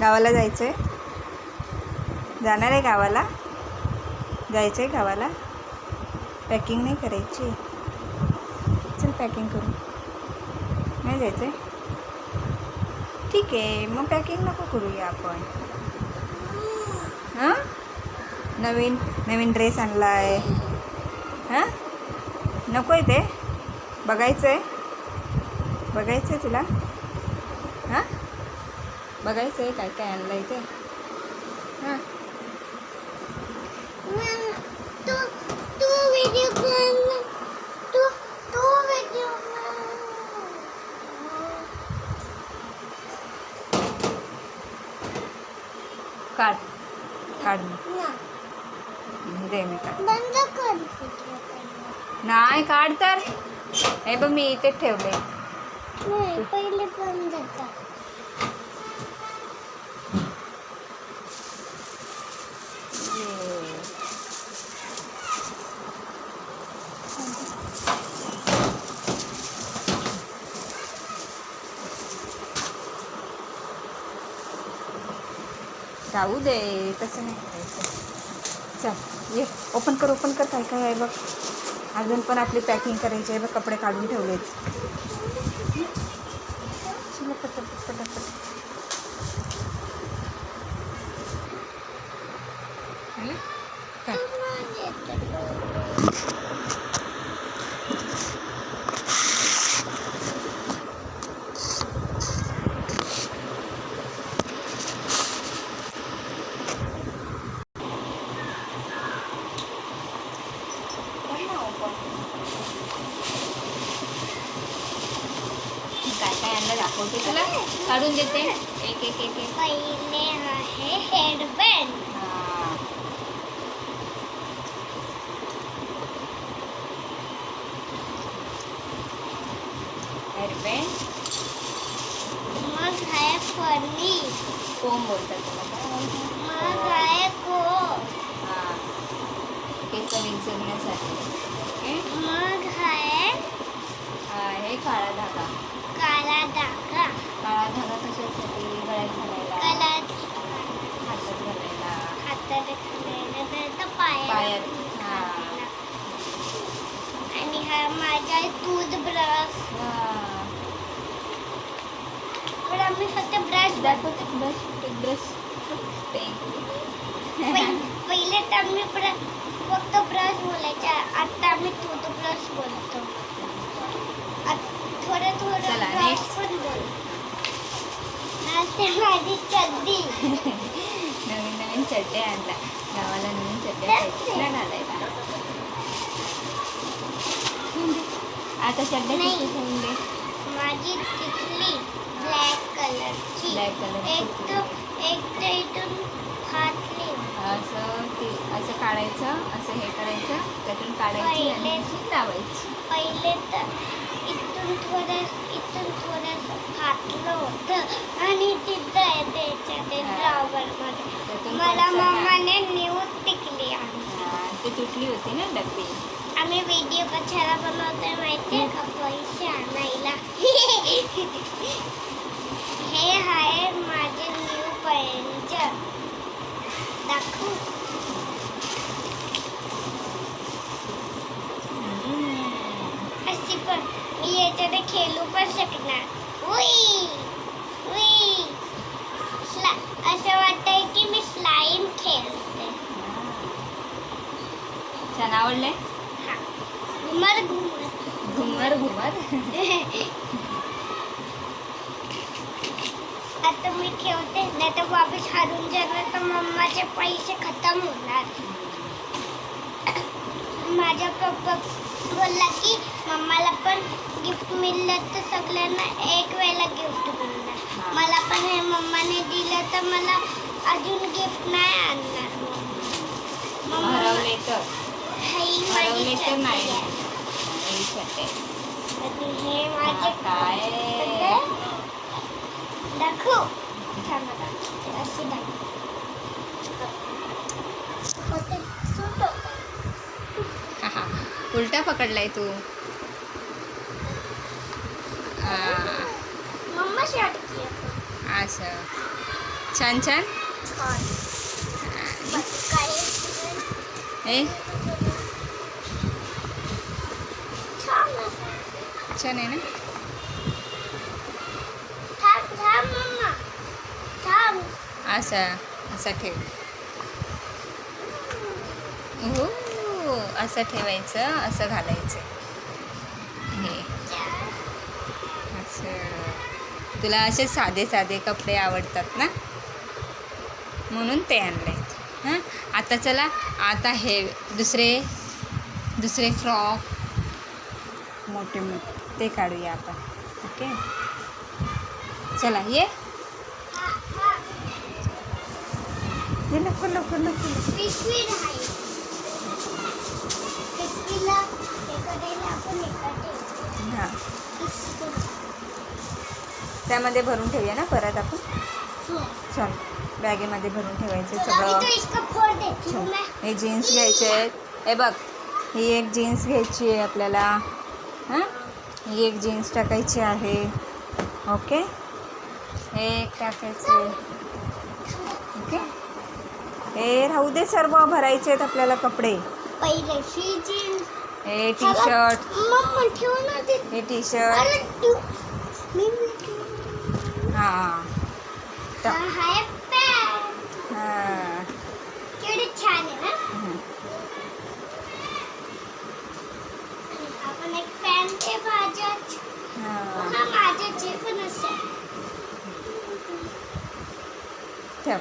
गावाला जायचं आहे जाणार आहे गावाला? जायचं आहे गावाला? पॅकिंग नाही करायची. चल पॅकिंग करू. नाही जायचं आहे ठीक आहे मग पॅकिंग नको करूया आपण. हां? नवीन नवीन ड्रेस आणला आहे हां? नको आहे ते? बघायचं आहे बघायचं आहे तुला? बघायचं आहे काय काय आणलं आहे ते हां काढ काढ. दे मी काढ. नाही काढ तर. हे बघ मी इथे ठेवले नाही पहिले बंद कर. जाऊ दे तसं नाही करायचं. चल ये ओपन कर ओपन कर काय काय आहे बघ. अजून पण आपली पॅकिंग करायची आहे बघ कपडे काढून ठेवलेत. चला हं? काय? काय काय आणलं दाखवते तुला काढून देते एक एक एक एक पहिले आहे हेडबँड हां. हेअरबँड मग आहे फरणी कोंब बोलतात त्याला काय बोलतात? मग आहे को हां. केस विंचरण्यासाठी ओके मग आहे हा हे काळा धागा. काळा धागा. काळा धागा कशासाठी? गळ्यात घालायला. काळा हातात घालायला. हातात घालायला तर पायात. आणि हा माझा टूथब्रश. पण आम्ही फक्त ब्रश दाखवते ब्रश. ब्रश. पहिले तर आम्ही फक्त ब्रश बोलायचा. आता आम्ही टूथब्रश बोलतो. थोडं चला, next. माझी चड्डी नवीन नवीन चड्ड्या आणल्या गावाला नवीन चड्ड्या पाहिजे ना घालायला आता चड्ड्या नाही. किती ठेवून दे? माझी तिथली ब्लॅक कलरची ब्लॅक कलर एक तर एक तर इथून फाटली असं ती असं काढायचं असं हे करायचं त्यातून काढायची आणि अशी लावायची. पहिले तर इथून थोडं इथून थोडंसं फाटलं होतं. आणि तिथं आहे त्याच्या ते. ड्रॉवरमध्ये मला थोडंसं. मम्माने न्यूज टिकली आणि हा, ती तुटली होती ना डब्बी. आम्ही व्हिडिओ कशाला बनवतोय माहितीये का? पैसे आणायला. हे आहे माझे न्यू पंचर दाखवू अशी पण मी याच्याने खेळू पण शकणार. उई उई. असं वाटतंय की मी स्लाईम खेळते. छान आवडले हा. घुमर घुमर. घुमर घुमर. आता मी ठेवते नाही तर वापस हारून जाणार तर मम्माचे पैसे खतम होणार. माझा पप्पा बोलला की मम्माला पण गिफ्ट मिळलं तर सगळ्यांना एक वेळेला गिफ्ट मिळणार. मला पण हे मम्माने दिलं तर मला अजून गिफ्ट नाही आणणार. हरवले तर. हरवले तर नाही. ही माझे काय? दाखव. अशी दाखव होते सुट होते. हा, उलटा पकडलाय तू. असं छान छान? ए? छान आहे. ना? असा असा ठेव हो? असं ठेवायचं असं घालायचं. हे. असं. तुला असे साधे साधे कपडे आवडतात ना? म्हणून ते आणले. हां? आता चला आता हे दुसरे दुसरे फ्रॉक मोठे मोठे. ते काढूया आपण. ओके? चला ये. ये नको नको नको नको. पिशवी नाही पिशवीला एखाद्याला आपण एखादे हां. त्यामध्ये भरून ठेवूया ना परत आपण? चल बॅगेमध्ये भरून ठेवायचे सगळं. हूँ हे जीन्स घ्यायचे आहेत. हे बघ ही एक जीन्स घ्यायची आहे आपल्याला. हां? ही एक जीन्स टाकायची आहे. ओके? हे एक टाकायचे. ओके? हे राहू दे सर्व भरायचे आहेत आपल्याला कपडे. पहिले शी जीन्स हे टी शर्ट मम्मा ठेव ना ते. हे टी शर्ट अरे तू मी. हां. हा हाय पॅन्ट हां. केवढे छान आहे ना? हं. आणि आपण एक पॅन्ट आहे माझ्याच हां. हा माझ्याच आहे पण असं ठेव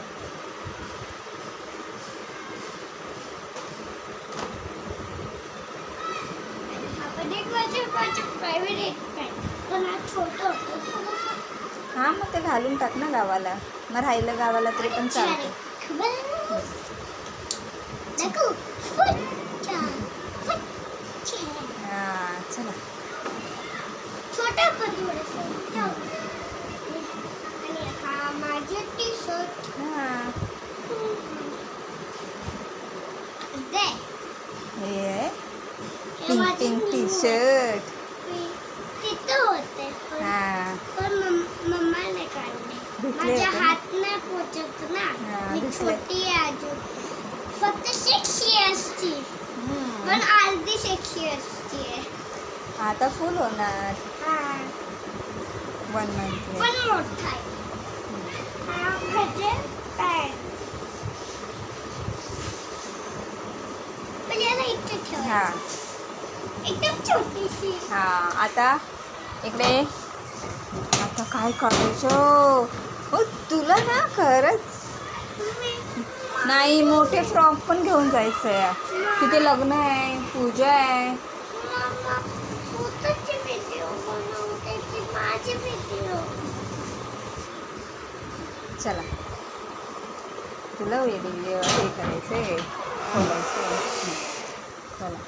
आपण एक माझ्या माझ्या प्रायव्हेट पण हा छोटं होतं थोडंसं हां मग ते घालून टाक ना गावाला मग राहिलं गावाला तरी पण चालतं आहे. खबर आहे? दाखवू? फुट छान. फुट छान. हां चला छोटा पण थोडंसं. ठेव. आणि हा माझे टी शर्ट हां दे आहे पिंक पिंक टी. शर्ट हां. पण मम- मम्माने काढले. धुतले माझ्या होते ना? हात नाही पोचत ना. हा, मी. छोटी आहे अजून. फक्त सेक्सी असती. हम्म. पण अर्धी सेक्सी असते. आता फुल होणार. हा. वन मंथ पण मोठा आहे. हा म्हणजे पॅन्ट पण याला इथे ठेव हां. एकदम छोटीशी. हां आता इकडे. आता काय करायचं? हो तुला ना खरंच नाही मोठे फ्रॉक पण घेऊन जायचं आहे तिथे लग्न आहे पूजा आहे. माझे व्हिडिओ चला. तुला हे करायचं आहे खोलायचं आहे. चला.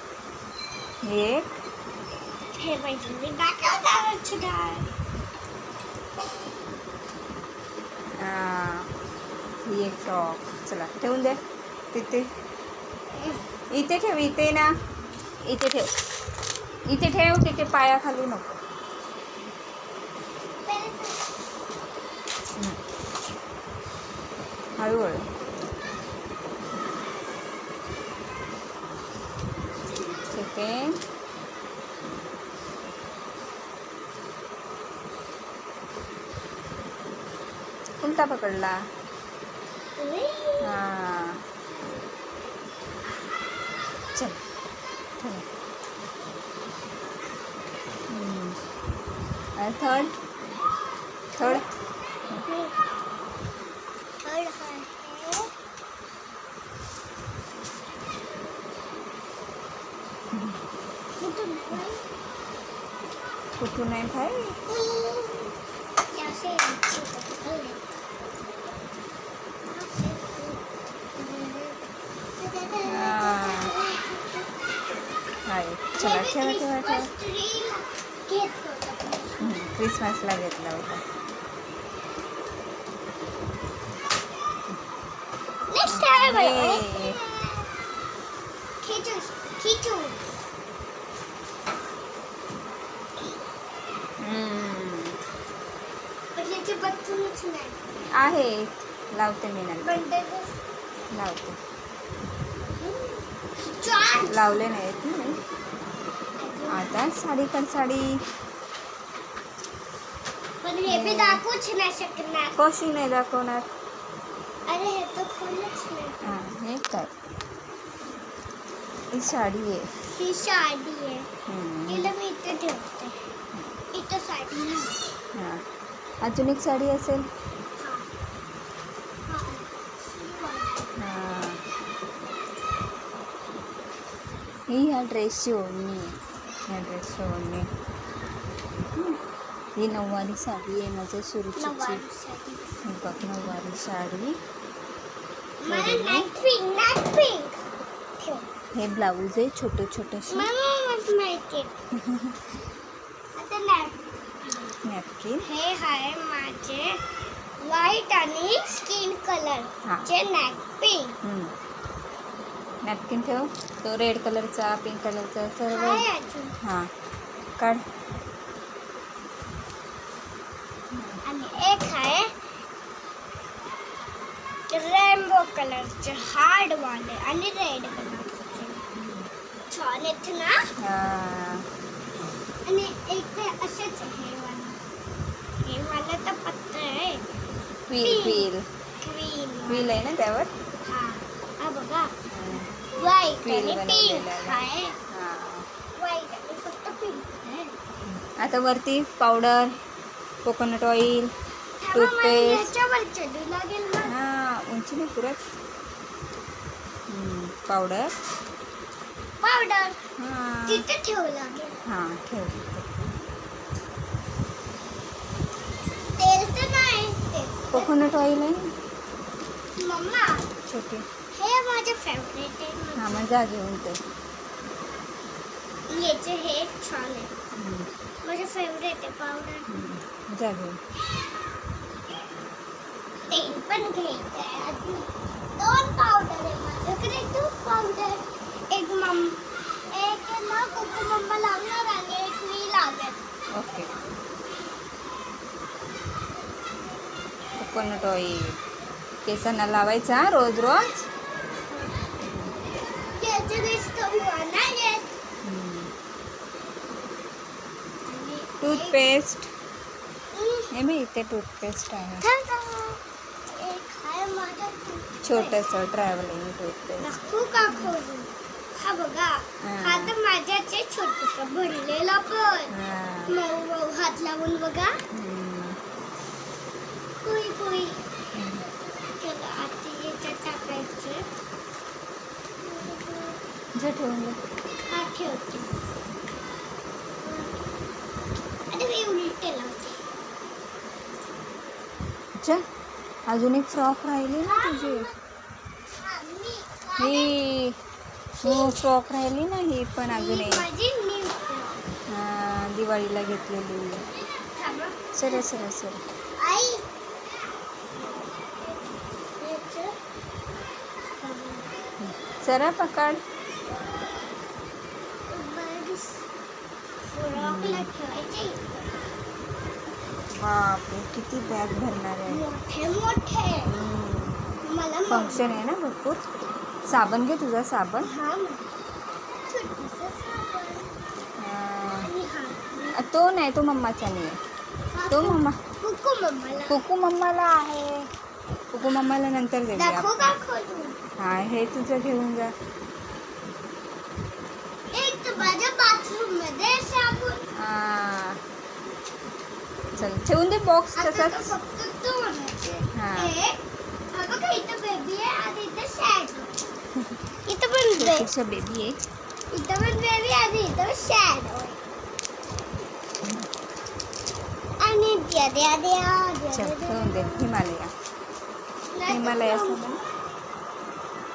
हे एक हे पाहिजे मी दाखवणार काय ही. एक फ्रॉक चला ठेवून दे. तिथे. इथे ठेव इथे ना. इथे ठेव. इथे ठेव तिथे पायाखाली नको. हळूहळू. ठीक आहे. उलटा पकडला हां चल चल हम्म. आणि थर्ड थर्ड कुठून आहे भाई हाय चला ठेवा ठेवा ठेवा हम्म, क्रिसमसला घेतला होता नेक्स्ट टाइम हे, खिचू खिचू हम्म, पण याचे बत्तूनच नाही आहे लावते मी नंतर बंडल लावते छान लावले नाहीत आता साडी कर साडी। पण हे बी दाखवूच नाही शकणार कशी नाही दाखवणार अरे हे तर खोलच नाही हाँ हे काय ही साडी आहे ही साडी आहे हम्म. तिला मी इथे ठेवते इथं साडी नाही. हाँ। अजून एक साडी असेल हा. हाँ। ही ह्या ड्रेसची ओढणी आहे ओढणी हम्म. ही नऊवारी साडी आहे माझ्या. ही बघ नऊवारी साडी. हे ब्लाऊज आहे छोटे छोटेसे नॅपकिन. हे आहे माझे व्हाईट आणि स्किन कलर. चे नॅक पिंक नॅपकिन ठेव. तो रेड कलरचा पिंक कलरचा सर्व हां काढ. आणि एक आहे रेनबो कलरचे हार्ड वाले आणि रेड कलरचे. छान आहेत ना? हां. आणि एक ते असेच आहे हे वाला. हे वाला तर पत्ता आहे व्हील. व्हील. व्हील आहे ना त्यावर? हा. हा बघा हां. व्हाईट Wheel आणि पिंक आहे. हां. आता वरती पावडर कोकोनट ऑइल ना? हां उंची नाही पुरत. पावडर पावडर हां. ठेवू. हां कोकोनट ऑइल आहे. मम्मा. छोटी. माझे फेवरेट आहे. हां मग जा घेऊन ते. याचे हे छान आहे. हम्म. माझे फेवरेट आहे पावडर हम्म. जा घेऊन तेल पण घ्यायचं आहे अजून दोन पावडर आहे माझ्याकडे टू पावडर एक मम एक आहे ना कोको मम्मा लावणार आणि एक मी लावेल ओके. कोकोनट ऑइल केसांना लावायचा हा रोज रोज त्याचे दिसत नाही येत हम्म. आणि टूथपेस्ट हे. मी इथे टूथपेस्ट आहे. छोटंसं ट्रॅव्हलिंग टूथपेस्ट हा बघा हा. तर माझ्याचे छोटस भरलेला पण मऊ हात लावून बघा. कुई कुई हम्म. चला आता याच्यात टाकायचे जा ठेवून दे. हा ठेवते. अरे मी उलटे लावते. अच्छा. अजून एक फ्रॉक राहिली ना तुझी? हा, मी न्यू फ्रॉक राहिली ना ही पण अजून एक. माझी. हां, दिवाळीला घेतलेली. Sir sir sir. आई. सरा पकड. बापरे किती बॅग भरणार आहे. फंक्शन आहे ना भरपूर. साबण घे तुझा साबण. तो नाही तो मम्माचा नाही आहे. तो मम्मा कुकू मम्माला. आहे. कुकू मम्माला नंतर खोलून हा हे तुझं घेऊन जा. माझ्या बाथरूममध्ये साबण. हा. चल ठेवून दे बॉक्स तसाच. इथं पण छोटीशा बेबी आहे. इथं पण बेबी आणि इथं आणि द्या द्या द्या द्या चल द्या, ठेवून दे. हिमालया. हिमालया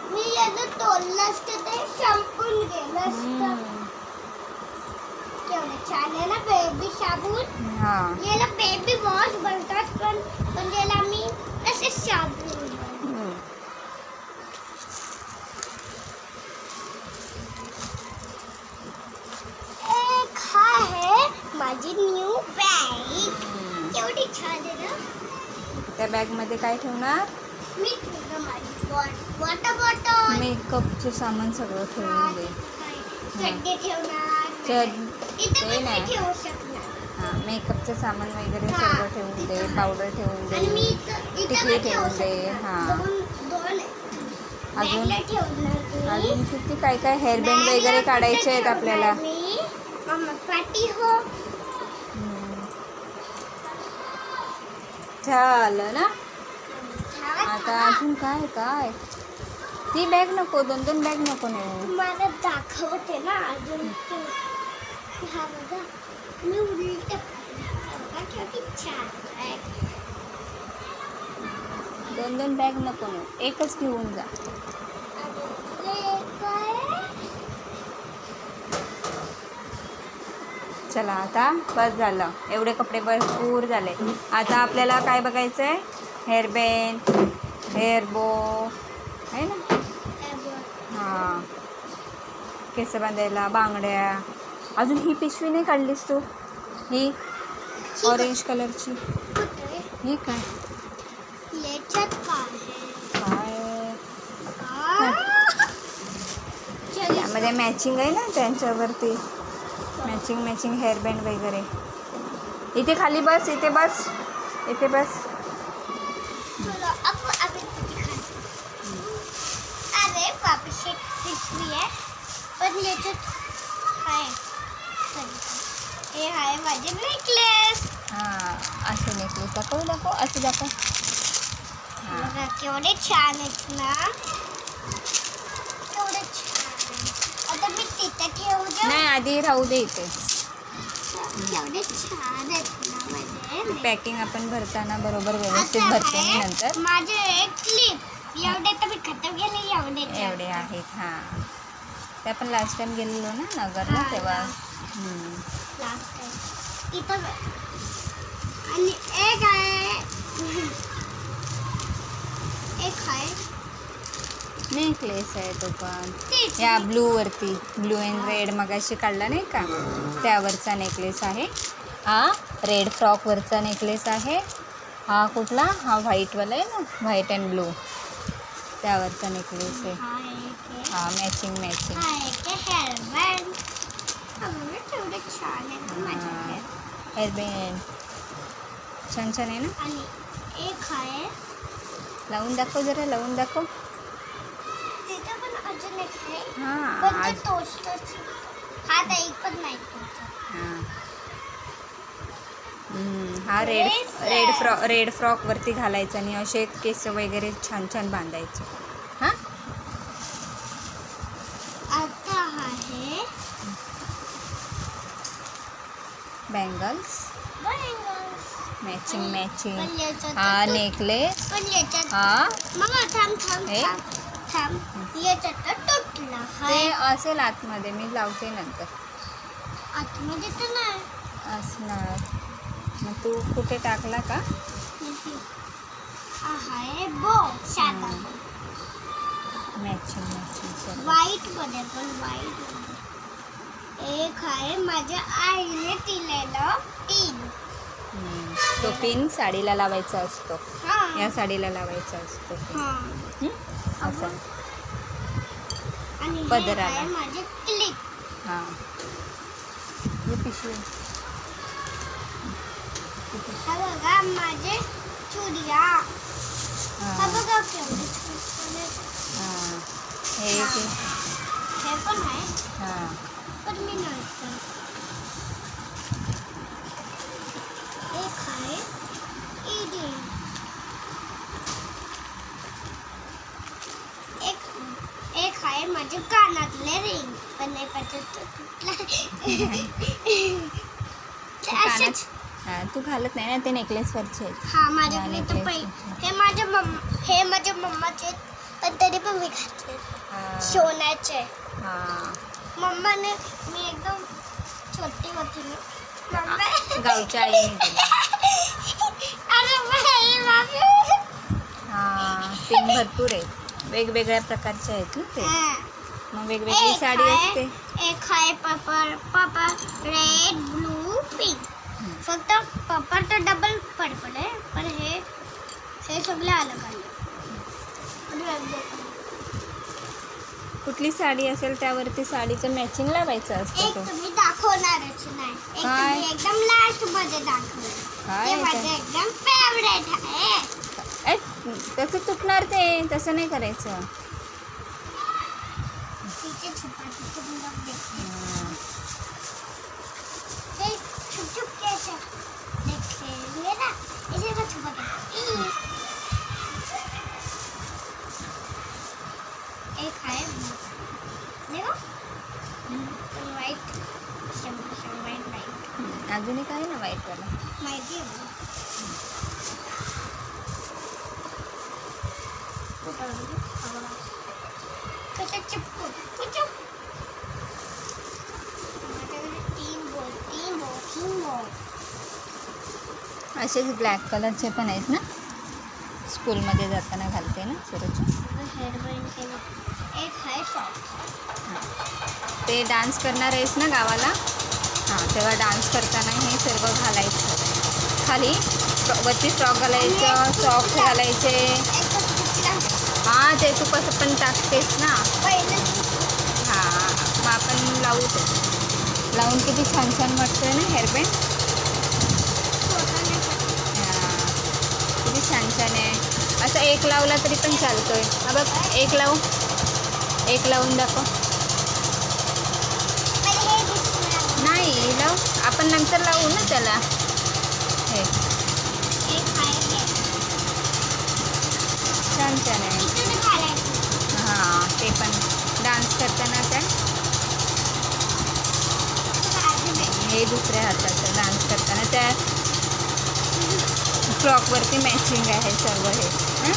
मी याचं तोडलं असतं ते संपून गेलं असतं ना बेबी साबण हा। याला बेबी वॉश बोलतात पण पण याला मी असे साबण हम्म. एक हा आहे माझी न्यू बॅग. केवढी छान आहे ना। त्या बॅगमध्ये काय ठेवणार? मी ठेवलं माझी वॉटर बॉटल मेकअपचं सामान सगळं ठेवून दे. चड्डी ठेवणार चड इथे ते नाही. हां मेकअपचं सामान वगैरे. सगळं ठेवून दे पावडर ठेवून दे टिकली ठेवून दे. हा. अजून. अजून किती काय काय हेअरबँड वगैरे काढायचे आहेत आपल्याला हो. झालं ना आता अजून काय काय ती बॅग नको दोन दोन बॅग नको नेऊ तुम्हाला दाखवते ना अजून. हा बघा मी उलट बघा किती छान आहे. दोन दोन बॅग नको नेऊ एकच घेऊन जा? चला आता बस झालं. एवढे कपडे भरपूर झाले. आता आपल्याला काय बघायचं आहे हेअरबँड हेअर बो आहे ना? हे. हां. केस बांधायला बांगड्या. अजून ही पिशवी नाही काढलीस तू? ही ऑरेंज कलरची? ही काय? काय? यामध्ये मॅचिंग आहे ना त्यांच्यावरती. मॅचिंग मॅचिंग हेअरबँड वगैरे. इथे खाली बस इथे बस. इथे बस. केवढे छान आहेत ना। केवढे छान. आता मी तिथे ठेवू देऊ नाही आधी राहू दे इथे केवढे छान आहेत ना माझे पॅकिंग आपण भरताना बरोबर व्यवस्थित भरते मी आहे नंतर। माझे क्लिप एवढे तर मी खतम केले एवढे एवढे आहेत हाँ. ते आपण लास्ट टाइम गेलेलो ना नगरला हाँ, तेव्हा. हाँ. हम्म. लास्ट इथं. आणि एक आहे एक आहे नेकलेस आहे तो पण. या ब्लू वरती ब्लू अँड रेड मगाशी काढला नाही का? त्यावरचा नेकलेस आहे. हा रेड फ्रॉकवरचा नेकलेस आहे. हा कुठला? हा व्हाईटवाला आहे ना? White and blue. त्यावरचा नेकलेस आहे. हा. हा मॅचिंग मॅचिंग हा हेअरबँड. छान छान आहे ना? एक आहे लावून दाखव जरा लावून दाखव. हां हा रेड रेड आहे. फ्रॉ रेड फ्रॉकवरती घालायचं आणि असे केस वगैरे छान छान बांधायचे. हां? आता आहे. बँगल्स. मॅचिंग मॅचिंग पण याच्यात हा तर- नेकलेस पण याच्यात हा मग थांब थांब हे? थांब थांब याच्यात तर तुटला ते हाय असेल आतमध्ये मी लावते नंतर आतमध्ये तर नाही असणार मग तू कुठे टाकला का हा आहे बो साधा मॅचिंग मॅचिंग सर्व व्हाईटमध्ये पण व्हाईट एक आहे माझ्या आईने दिलेलं पिन हम्म, तो पिन साडीला लावायचा असतो. हा. या साडीला लावायचा असतो. हा? असं. आणि हे पदराला. हां. हे पिशवी. बघा माझे चुडिया. बघा. हां. हे हे. पण आहे. हां. पण मी नंतर एक आहे ईडी एक एक आहे माझे कानातले रिंग पण नाही पाहिजे तो हां घालत नाही ना ते नेकलेसवरचे आहेत. हा माझ्याकडे तर. पै हे माझ्या मम्मा हे माझ्या मम्माचे पण तरी पण मी घातले. सोन्याचे. हां. मम्माने मी एकदम छोटी होती ना. मम्मा गावच्या आईने दिलं अरे बाई, बापरे. हां पिन भरपूर आहेत वेगवेगळ्या प्रकारचे आहेत ना ते हा. मग वेगवेगळी साडी आहे- असते एक आहे purple purple red blue pink. फक्त पर्पल तर डबल पर्पल आहे पण हे हे सगळे अलग कुठली साडी असेल त्यावरती साडीचं मॅचिंग लावायचं असतं एक तो तुम्ही दाखवणारच नाही एक काय? तुम्ही एकदम लास्टमध्ये दाखवणार ते आहे माझं? एकदम फेवरेट आहे तसं तुटणार ते तसं नाही करायचं तिचे छुपा छुप लोग देखते हैं। हां. ये छुप छुप कैसे देखते हैं ना इसे मैं छुपा के ई। एक है देखो वाइट वाइट वाइट अजून एक आहे ना व्हाईटवाला माहिती आहे मला. कुठं म्हणजे? हा बघा. कसं चिपकून. चिपकून. माझ्याकडे तीन बॉल तीन बॉल तीन बॉल असेच ब्लॅक कलरचे पण आहेत ना? स्कूलमध्ये जाताना घालते ना सुरज ते डान्स करणार आहेस ना गावाला? हां तेव्हा डान्स करताना हे सर्व घालायचं. खाली वरती फ्रॉक घालायचं सॉक्स घालायचे. हां ते तू कसं पण टाकतेस ना? हां मग आपण लावू ते. लावून किती छान छान वाटतं ना हेअरबँड छोटा नाही टाकलं. हां किती छान छान आहे असं एक लावला तरी पण चालतोय. हा बघ एक लावू. एक लावून दाखव. नाही लाव. आपण नंतर लावू ना त्याला. हे. छान छान आहे. हां ते पण डान्स करताना त्या. हे दुसऱ्या हाताचं डान्स करताना त्या. फ्रॉकवरती मॅचिंग आहे सर्व हे. हाँ?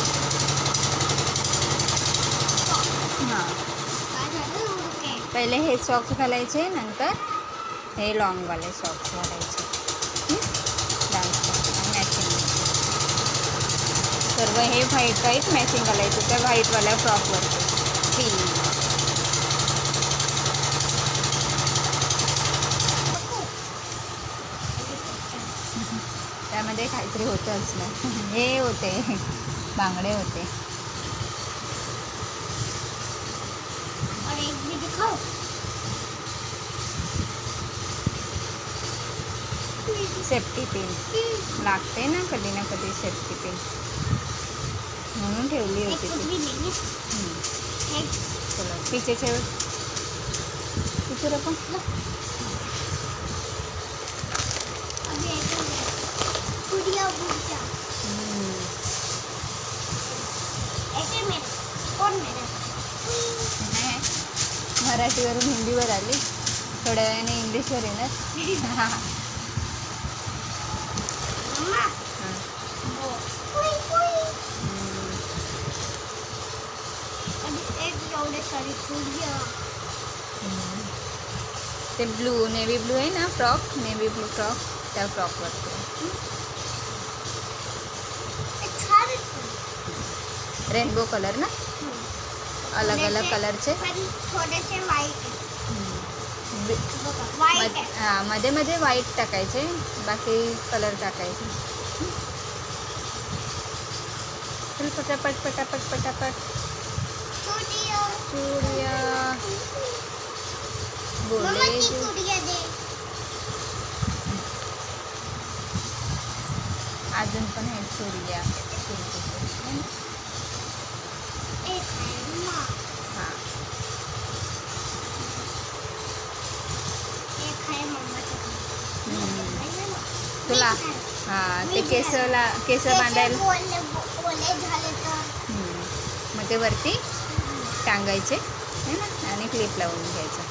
हाँ. पहिले हे सॉक्स घालायचे, नंतर हे वाले सॉक्स घाला मैचिंग सर्व हे व्हाईट मॅचिंग घालायचं त्या व्हाईटवाल्या फ्रॉकवरती त्यामध्ये काहीतरी होतं असलं. हे होते. बांगडे होते. सेफ्टी पिन लागते ना कधी ना कधी सेफ्टी पिन म्हणून ठेवली होती ती. चलो पीछे ठेव पीछे रखो मराठीवरून हिंदीवर आली थोड्या वेळाने इंग्लिशवर येणार हां. ते ब्लू नेव्ही ब्लू आहे ना फ्रॉक नेव्ही ब्लू फ्रॉक त्या फ्रॉकवरती. रेनबो कलर ना. अलग अलग कलरचे. थोडेसे बघा वाईट मध- हां मध्ये मध्ये व्हाईट टाकायचे बाकी कलर टाकायचे. पटापट पटापट पटापट. चुडिया. बोले अजून पण आहे चुडिया एक आहे मम्मा हां एक आहे मम्माचं हम्म. मी तुला. हां ते. केसला केस बांधायला. मग ते वरती टांगायचे है ना आणि क्लिप लावून घ्यायचं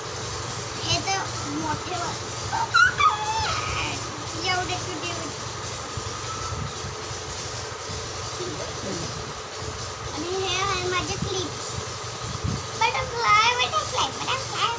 हे. आणि हे i leaf. Butterfly, butterfly, butterfly.